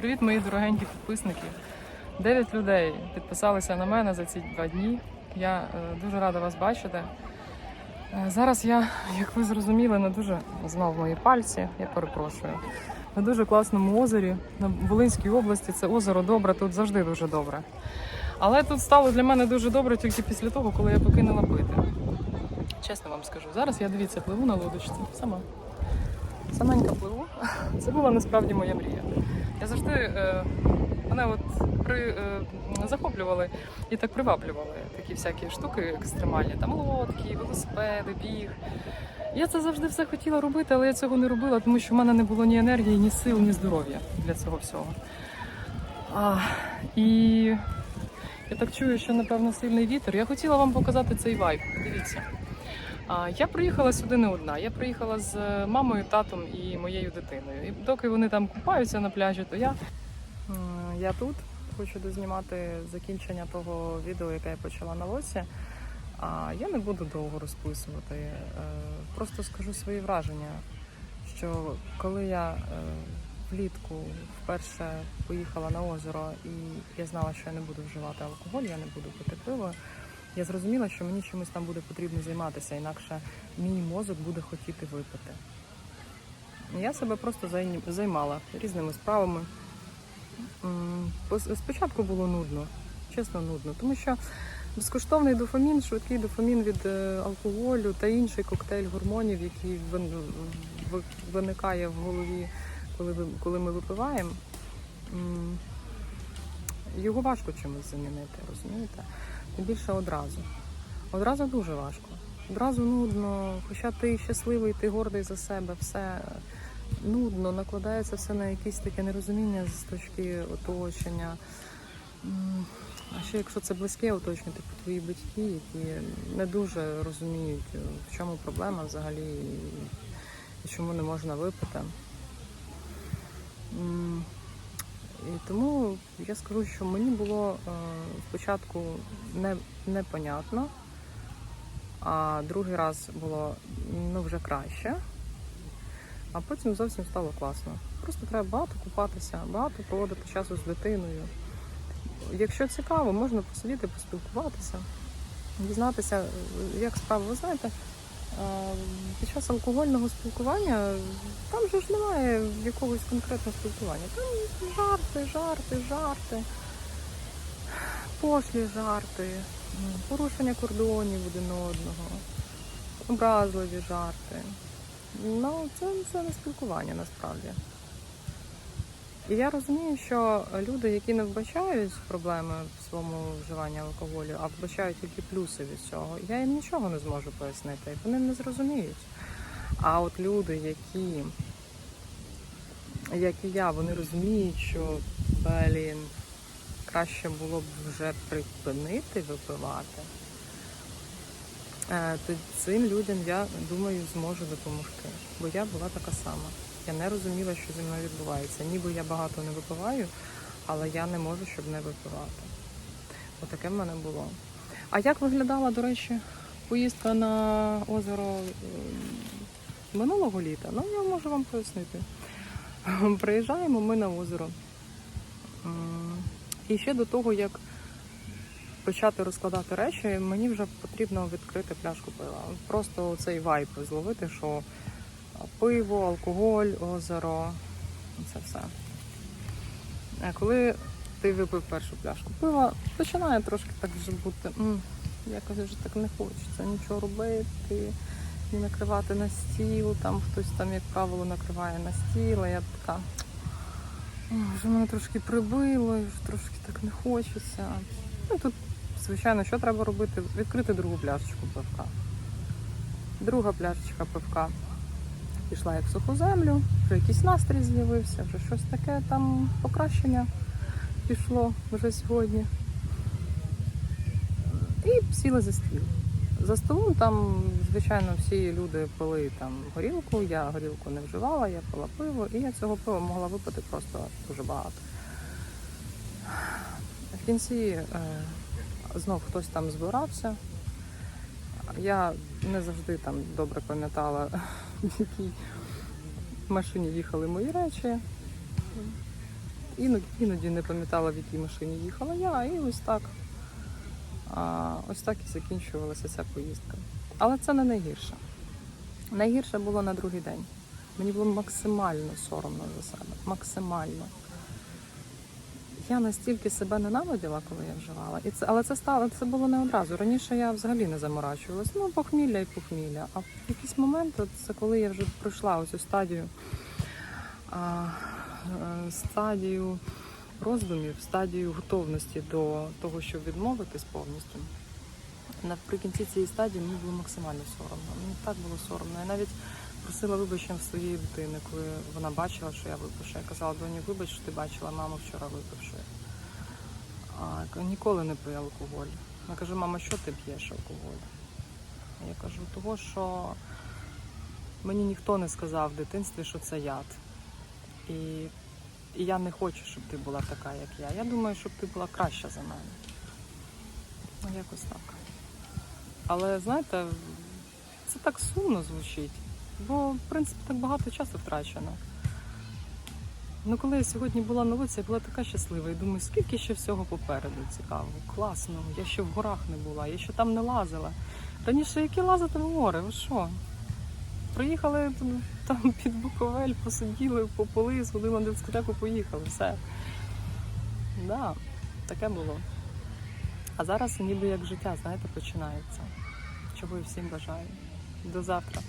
Привіт, мої дорогенькі підписники. Дев'ять людей підписалися на мене за ці два дні. Я е, дуже рада вас бачити. Е, Зараз я, як ви зрозуміли, не дуже знав мої пальці, я перепрошую. На дуже класному озері на Волинській області. Це озеро добре, тут завжди дуже добре. Але тут стало для мене дуже добре тільки після того, коли я покинула пити. Чесно вам скажу, зараз я дивіться, пливу на лодочці сама. Саменька пливу. Це була насправді моя мрія. Я завжди е, мене от при, е, захоплювали і так приваблювали такі всякі штуки екстремальні, там лодки, велосипеди, біг. Я це завжди все хотіла робити, але я цього не робила, тому що в мене не було ні енергії, ні сил, ні здоров'я для цього всього. А, і я так чую, що напевно сильний вітер. Я хотіла вам показати цей вайб. Дивіться. Я приїхала сюди не одна. Я приїхала з е, мамою, татом і моєю дитиною. І доки вони там купаються на пляжі, то я, я тут хочу дознімати закінчення того відео, яке я почала на лоці. А я не буду довго розписувати. Е, Просто скажу свої враження, що коли я е, влітку вперше поїхала на озеро і я знала, що я не буду вживати алкоголь, я не буду пити пиво. Я зрозуміла, що мені чимось там буде потрібно займатися, інакше мій мозок буде хотіти випити. Я себе просто займала різними справами. Спочатку було нудно, чесно нудно, тому що безкоштовний дофамін, швидкий дофамін від е, алкоголю та інший коктейль гормонів, який виникає в голові, коли, коли ми випиваємо. Його важко чимось замінити, розумієте? Тим більше одразу. Одразу дуже важко. Одразу нудно, хоча ти щасливий, ти гордий за себе, все нудно, накладається все на якесь таке нерозуміння з точки оточення. А ще якщо це близьке оточення, типу твої батьки, які не дуже розуміють, в чому проблема взагалі і чому не можна випити. І тому я скажу, що мені було е, спочатку не, непонятно, а другий раз було ну, вже краще, а потім зовсім стало класно. Просто треба багато купатися, багато проводити часу з дитиною. Якщо цікаво, можна посидіти, поспілкуватися, дізнатися, е, як справа. Ви знаєте, під час алкогольного спілкування там же ж немає якогось конкретного спілкування. Там жарти, жарти, жарти, пошлі жарти, порушення кордонів один одного, образливі жарти. Ну, це, це не спілкування насправді. І я розумію, що люди, які не вбачають проблеми в своєму вживанні алкоголю, а вбачають тільки плюси від цього, я їм нічого не зможу пояснити. Вони не зрозуміють. А от люди, які, як і я, вони розуміють, що блін, краще було б вже припинити випивати, е, то цим людям я думаю зможу допомогти. Бо я була така сама. Я не розуміла, що зі мною відбувається. Ніби я багато не випиваю, але я не можу, щоб не випивати. Отаке в мене було. А як виглядала, до речі, поїздка на озеро минулого літа? Ну, я можу вам пояснити. Приїжджаємо ми на озеро. І ще до того, як почати розкладати речі, мені вже потрібно відкрити пляшку пива. Просто цей вайп зловити, що пиво, алкоголь, озеро, це все. А коли ти випив першу пляшку пива, починає трошки так вже бути. «М, Якось вже так не хочеться нічого робити, ні накривати на стіл. Там хтось там, як правило, накриває на стіл, а я така. Вже мене трошки прибило, і вже трошки так не хочеться. Ну тут, звичайно, що треба робити? Відкрити другу пляшечку пивка. Друга пляшечка пивка пішла як в суху землю, вже якийсь настрій з'явився, вже щось таке там покращення пішло вже сьогодні. І сіли за стіл. За столом там, звичайно, всі люди пили там горілку, я горілку не вживала, я пила пиво, і я цього пива могла випити просто дуже багато. В кінці е, знов хтось там збирався. Я не завжди там добре пам'ятала, в якій машині їхали мої речі. іноді, іноді не пам'ятала, в якій машині їхала я, і ось так. А, ось так і закінчувалася ця поїздка. Але це не найгірше. Найгірше було на другий день. Мені було максимально соромно за себе. Максимально. Я настільки себе ненавиділа, коли я вживала. І це, але це стало це було не одразу. Раніше я взагалі не заморачувалась. Ну, похмілля і похмілля. А в якийсь момент, от це коли я вже пройшла ось стадію, а, е, стадію роздумів, стадію готовності до того, щоб відмовитись повністю. Наприкінці цієї стадії мені було максимально соромно. Мені так було соромно. Я навіть просила вибачення своєї дитини, коли вона бачила, що я випишу. Я казала, доні, вибач, що ти бачила маму вчора випивши. А ніколи не пив алкоголь. Вона каже, мама, що ти п'єш алкоголь? Я кажу, того, що мені ніхто не сказав в дитинстві, що це яд. І, і я не хочу, щоб ти була така, як я. Я думаю, щоб ти була краща за мене. Ну, якось так. Але знаєте, це так сумно звучить, бо в принципі так багато часу втрачено. Ну, коли я сьогодні була на вулиці, я була така щаслива і думаю, скільки ще всього попереду цікавого, класно. Я ще в горах не була, я ще там не лазила. Раніше які лазити в гори, ви що? Приїхали там під Буковель, посиділи, попили, сходили на дискотеку, поїхали, все. Да, таке було. А зараз ніби як життя, знаєте, починається. Чого і всім бажаю. До завтра.